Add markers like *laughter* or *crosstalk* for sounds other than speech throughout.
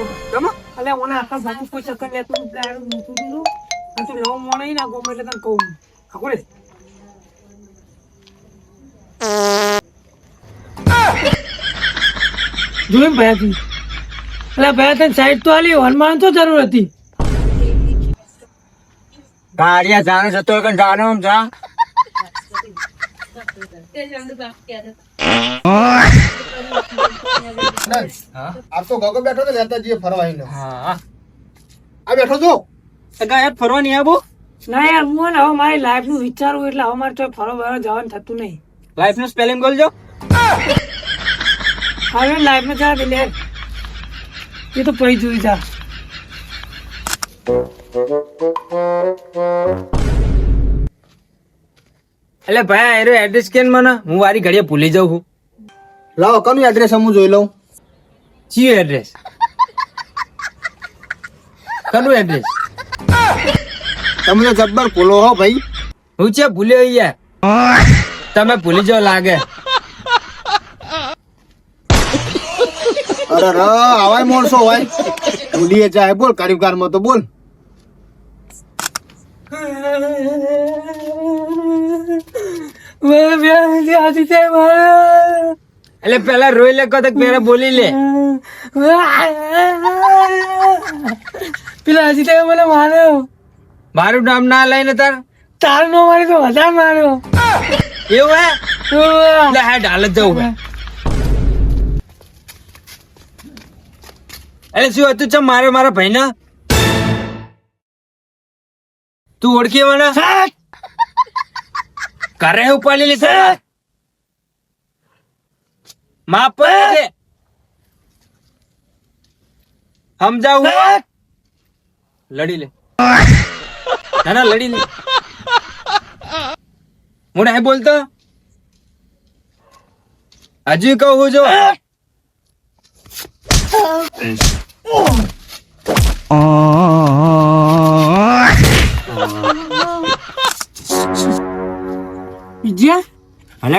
એટલે મને આખા ભાગી કોઈ ચક્કર લેતું ગાડું મૂકું દીધું અને તું નવો મોણો ના ગમે એટલે તને કહું? જોયું ભાઈ તું એટલે ભયા તને સાઈડ તો આલી હનુમાન તો જરૂર હતી. ગાડિયા જાણે જતો હોય કે જાણે આમ જા. આ તો ગગો બેઠો તો લેતા ફરવા આઈને. હા. આ બેઠો છો? ગાયબ ફરવા નહીં આવો ના યાર હું ને હવે મારી લાઈફનું વિચારું એટલે હવે મારે તો ફરવા બરવા જવાનું થતું નહીં. લાઈફનું સ્પેલિંગ બોલજો. હવે લાઈફમાં જા લે એ તો પૈ જોઈ જા. એટલે ભાઈ એરો એડ્રેસ કેન મને? હું વારી ઘડીએ ભૂલી જાઉં છું. લાવો કનું એડ્રેસ હું જોઈ લઉં? ચિયું એડ્રેસ કનું એડ્રેસ તમે તો જબ્બર ભૂલો હો ભાઈ. હું છે ભૂલ્યો યાર. તમે ભૂલી જાઓ લાગે. અરે ર આવાય મોણસો હોય. ભૂલીએ જાય બોલ કારીગરમાં તો બોલ મારા બ્યાહથી આજી જાય મારા એટલે પેલા રોઈ લે કદક પેલા બોલી લે. પેલા હજી તમે મને માર્યો. મારું નામ ના લઈને તાર? તારો નો મારે તો વધારે માર્યો. એવું હે? એટલે હા ઢાલ જ જવું એટલે શું હતું? ચમ મારે મારા ભાઈ તું ઓળખી મને ઘરે ઉપાડી લીધે માપ સમજાવું? લડી લે. ના ના લડી લે. હું નહીં બોલતો? હજી કહું જો વિજયા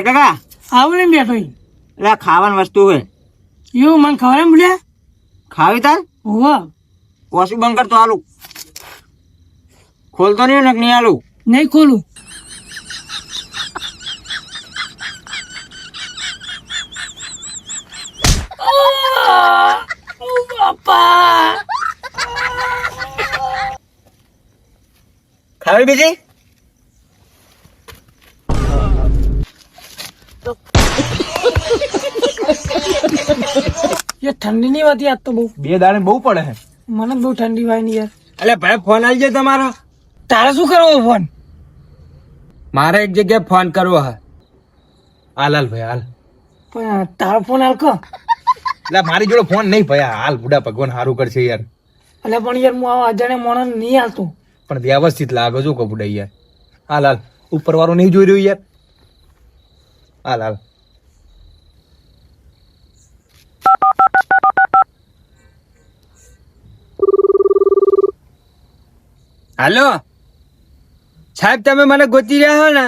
કાકા? આવું ને બેઠો. એટલે ખાવાની વસ્તુ હોય એવું મને ખબર એમ બોલ્યા ખાવી તાર? હોવા. ઓછું બંધ કરતો આલુ. ખોલતો નહીં ને નહીં આલુ? નહીં ખોલું. ખાવી બીજી? *laughs* એ ઠંડી ની વાતી આજ તો બહુ. બે દાડે બહુ પડે છે. મને બહુ ઠંડી વાયની યાર. એટલે ભાઈ ફોન આવી જાય તમારો. તારે શું કરવો ફોન મારે એક જગ્યાએ ફોન કરવો હે હાલ હાલ ભાઈ હાલ. પણ તારો ફોન હાલ કો. એટલે મારી જોડે ફોન નહીં ભાઈ હાલ બુડા ભગવાન સારું કરશે યાર. એટલે પણ યાર હું આવા અજાણે મોણસ નહીં હાલતો. પણ વ્યવસ્થિત લાગો છો કબુડા યાર. હાલ હાલ ઉપર વાળો નહીં જોઈ રહ્યો યાર. હાલ હાલ હાલો સાહેબ, તમે મને ગોતી રહ્યા હો ને?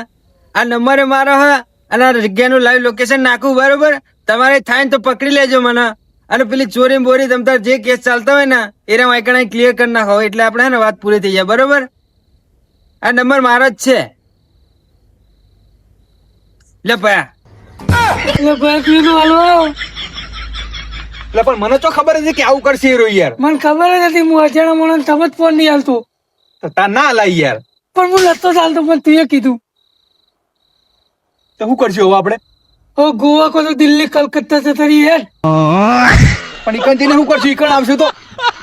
આ નંબરે મારો હે અને આ જગ્યાનું લાઈવ લોકેશન નાખું, બરોબર? તમારે થાય તો પકડી લેજો મને. અને પેલી ચોરી બોરી તમ તાર જે કેસ ચાલતા હોય ને, એના વાંકણા ક્લિયર કરી નાખો. એટલે આપણે ને વાત પૂરી થઈ જાય, બરોબર? આ નંબર મારો જ છે. લે ભાઈ હાલવા પણ મને તો ખબર હતી કે આવું કરશે હીરો રહ્યો યાર. મને ખબર જ હતી હું અજાણા મને તમે જ ફોન નહીં હાલતો તો ના લાઈ યાર. પણ હું નતો ચાલતો પણ તું કીધું. તો શું કરશું હવે આપણે? ઓ ગોવા કો તો દિલ્હી કલકત્તા જતા રહી યાર પણ ઈકણ જઈને શું કરશું? ઈકણ આવશે તો.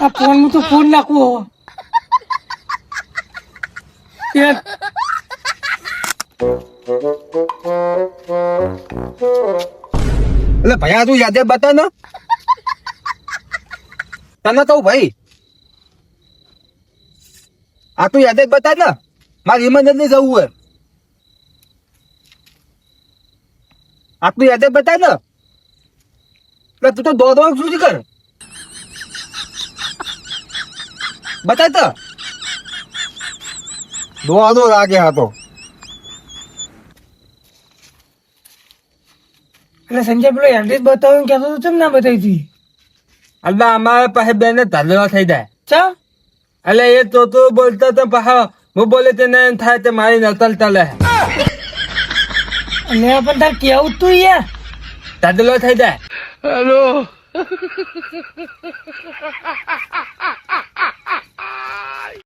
આ ફોન હું તો ફોન નાખવું હવે. યાર એટલે આ તું યાદે બતા ને. તને કહું ભાઈ. આ તું યાદે બતા ને. મારે ઇમરજન્સી જવું હોય. આ તું યાદે બતા ને. એટલે તું તો દો દો સુધી કર? બતા તો. દો દો લાગે હા એટલે સંજય પેલો એડ્રેસ બતાવ્યું કહેતો તો કેમ ના બતાવી હતી? એટલે અમારા પાસે બેન ધલો થઈ જાય. ચા? એટલે એ તો તો બોલતો તો પાછો હું બોલે તેને એમ થાય તે મારી નતલ ચાલે. અને પણ તાર કેવું તું યાર? ધલો થઈ જાય.